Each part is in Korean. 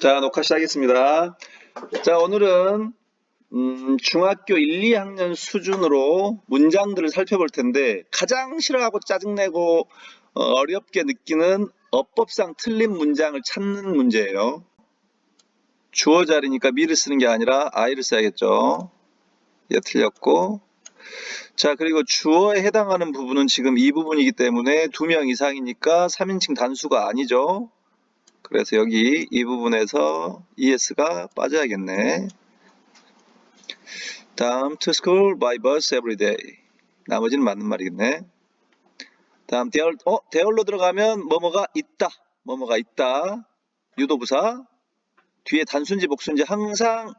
자, 녹화 시작하겠습니다. 자, 오늘은 음, 중학교 1, 2학년 수준으로 문장들을 살펴볼 텐데 가장 싫어하고 짜증내고 어, 어렵게 느끼는 어법상 틀린 문장을 찾는 문제예요. 주어 자리니까 미를 쓰는 게 아니라 I를 써야겠죠. 얘 틀렸고 자 그리고 주어에 해당하는 부분은 지금 이 부분이기 때문에 두 명 이상이니까 3인칭 단수가 아니죠. 그래서 여기 이 부분에서 ES가 빠져야겠네. 다음 to school by bus every day. 나머지는 맞는 말이겠네. 다음 대얼 어 대얼로 들어가면 뭐뭐가 있다. 뭐뭐가 있다. 유도부사 뒤에 단순지 복순지 항상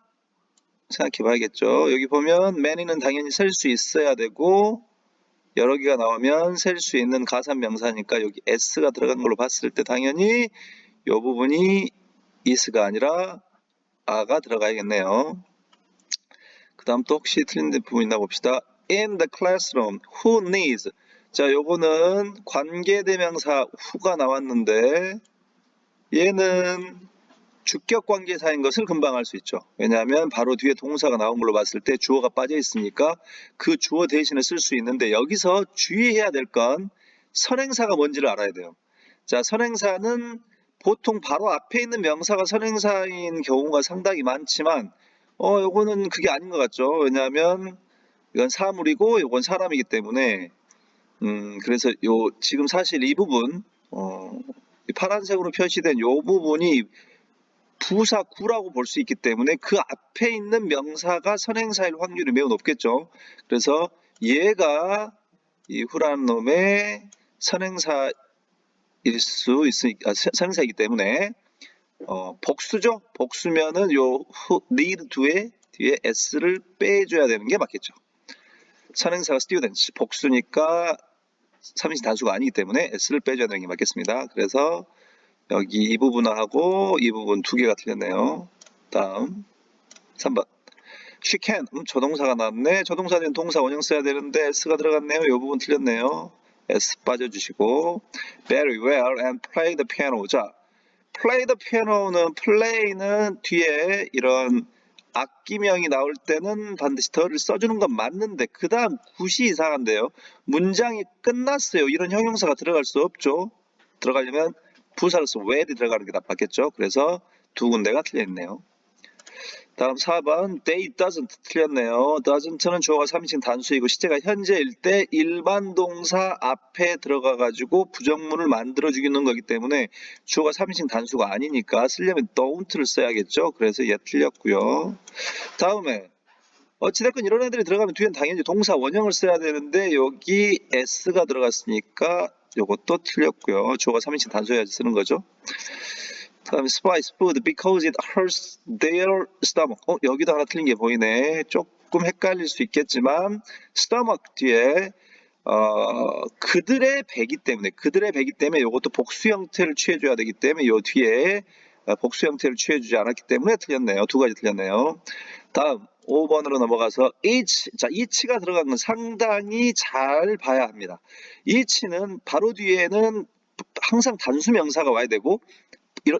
생각해 봐야겠죠. 여기 보면 many는 당연히 셀 수 있어야 되고 여러 개가 나오면 셀 수 있는 가산 명사니까 여기 s가 들어간 걸로 봤을 때 당연히 이 부분이 is가 아니라 a가 들어가야겠네요. 그 다음 또 혹시 틀린 부분 있나 봅시다. In the classroom, who needs? 자, 요거는 관계대명사 who가 나왔는데 얘는 주격 관계사인 것을 금방 알 수 있죠. 왜냐하면 바로 뒤에 동사가 나온 걸로 봤을 때 주어가 빠져 있으니까 그 주어 대신에 쓸 수 있는데 여기서 주의해야 될 건 선행사가 뭔지를 알아야 돼요. 자, 선행사는 보통 바로 앞에 있는 명사가 선행사인 경우가 상당히 많지만 어, 요거는 그게 아닌 것 같죠. 왜냐하면 이건 사물이고 이건 사람이기 때문에 음, 그래서 요 지금 사실 이 부분 어, 이 파란색으로 표시된 요 부분이 부사 구라고 볼 수 있기 때문에 그 앞에 있는 명사가 선행사일 확률이 매우 높겠죠. 그래서 얘가 이 후라는 놈의 선행사일 수 있으니까 아, 선행사이기 때문에 어, 복수죠. 복수면은 요 후, need to에 뒤에 s를 빼줘야 되는 게 맞겠죠. 선행사가 students 복수니까 3인칭 단수가 아니기 때문에 s를 빼줘야 되는 게 맞겠습니다. 그래서 여기 이 부분하고 이 부분 두 개가 틀렸네요. 다음 3번 She can 음, 조동사가 나왔네. 조동사는 동사 원형 써야 되는데 s가 들어갔네요. 이 부분 틀렸네요. S 빠져주시고 very well and play the piano. 자, play the piano는 play는 뒤에 이런 악기명이 나올 때는 반드시 더를 써주는 건 맞는데 그 다음 굿이 이상한데요. 문장이 끝났어요. 이런 형용사가 들어갈 수 없죠. 들어가려면 부사로서 where이 들어가는 게 맞겠죠. 그래서 두 군데가 틀려있네요. 다음 4번 they doesn't 틀렸네요. doesn't는 주어가 3인칭 단수이고 시제가 현재일 때 일반 동사 앞에 들어가 가지고 부정문을 만들어 주기는 거기 때문에 주어가 3인칭 단수가 아니니까 쓰려면 don't를 써야겠죠. 그래서 얘 틀렸고요. 다음에 어찌됐건 이런 애들이 들어가면 뒤엔 당연히 동사 원형을 써야 되는데 여기 s가 들어갔으니까 요것도 틀렸고요. 주어가 3인칭 단수해야지 쓰는 거죠. 다음에 spice food because it hurts their stomach. 어, 여기도 하나 틀린 게 보이네. 조금 헷갈릴 수 있겠지만 stomach 뒤에 어, 그들의 배기 때문에 그들의 배기 때문에 이것도 복수 형태를 취해줘야 되기 때문에 요 뒤에 어, 복수 형태를 취해주지 않았기 때문에 틀렸네요. 두 가지 틀렸네요. 다음 5번으로 넘어가서 each 자 each가 들어간 건 상당히 잘 봐야 합니다. each는 바로 뒤에는 항상 단수 명사가 와야 되고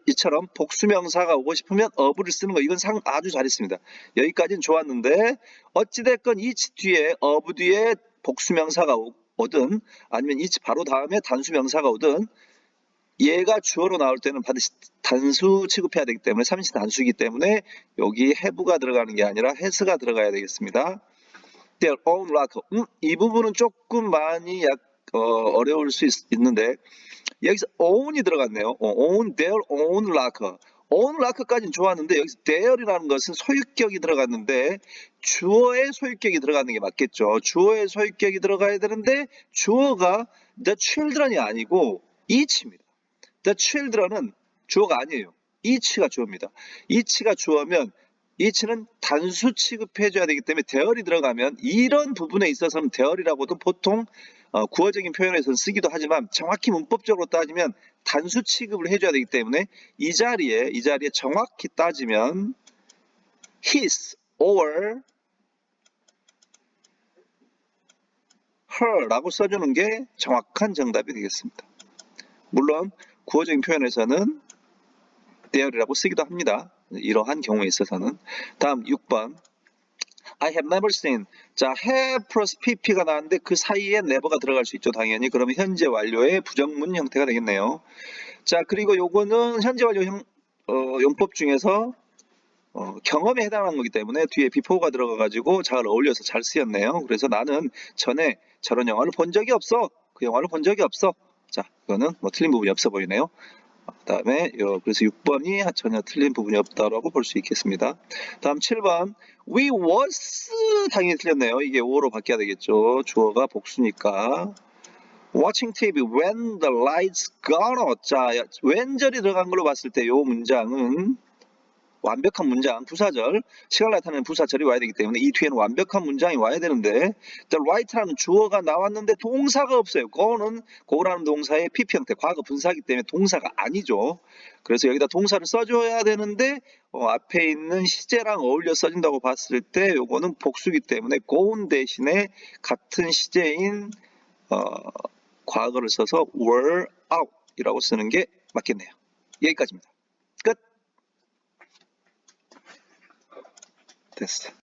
이처럼 복수명사가 오고 싶으면 어부를 쓰는 거 이건 상 아주 잘했습니다. 여기까지는 좋았는데 어찌됐건 이치 뒤에 어부 뒤에 복수명사가 오- 오든 아니면 이치 바로 다음에 단수명사가 오든 얘가 주어로 나올 때는 반드시 단수 취급해야 되기 때문에 삼인칭 단수이기 때문에 여기 have가 들어가는 게 아니라 has가 들어가야 되겠습니다. their own locker. 음, 이 부분은 조금 많이 약, 어, 어려울 수 있, 있는데 여기서 own이 들어갔네요. 어, own their own locker. own locker까지는 좋았는데 여기서 their이라는 것은 소유격이 들어갔는데 주어의 소유격이 들어가는 게 맞겠죠. 주어의 소유격이 들어가야 되는데 주어가 the children이 아니고 each입니다. the children은 주어가 아니에요. each가 주어입니다. each가 주어면 each는 단수 취급해줘야 되기 때문에 대열이 들어가면 이런 부분에 있어서는 대열이라고도 보통 어, 구어적인 표현에서는 쓰기도 하지만 정확히 문법적으로 따지면 단수 취급을 해줘야 되기 때문에 이 자리에 이 자리에 정확히 따지면 his or her라고 써주는 게 정확한 정답이 되겠습니다. 물론 구어적인 표현에서는 there이라고 쓰기도 합니다. 이러한 경우에 있어서는 다음 6번 I have never seen. 자 have 플러스 pp가 나왔는데 그 사이에 never가 들어갈 수 있죠 당연히. 그러면 현재 완료의 부정문 형태가 되겠네요. 자 그리고 요거는 현재 완료 형, 어, 용법 중에서 어, 경험에 해당하는 거기 때문에 뒤에 before가 들어가 가지고 잘 어울려서 잘 쓰였네요. 그래서 나는 전에 저런 영화를 본 적이 없어. 그 영화를 본 적이 없어. 자 이거는 뭐 틀린 부분이 없어 보이네요 그 다음에 요 그래서 6번이 전혀 틀린 부분이 없다라고 볼 수 있겠습니다. 다음 7번 we was 당연히 틀렸네요. 이게 5로 바뀌어야 되겠죠. 주어가 복수니까 watching TV when the lights gone out 자 왼절이 들어간 걸로 봤을 때요 문장은 완벽한 문장, 부사절, 시간 나타내는 부사절이 와야 되기 때문에 이 뒤에는 완벽한 문장이 와야 되는데 the right라는 주어가 나왔는데 동사가 없어요. go는 go라는 동사의 PP 형태, 과거 분사기 때문에 동사가 아니죠. 그래서 여기다 동사를 써줘야 되는데 어, 앞에 있는 시제랑 어울려 써진다고 봤을 때 요거는 복수기 때문에 go는 대신에 같은 시제인 어, 과거를 써서 were out 이라고 쓰는 게 맞겠네요. 여기까지입니다. 끝. 됐어.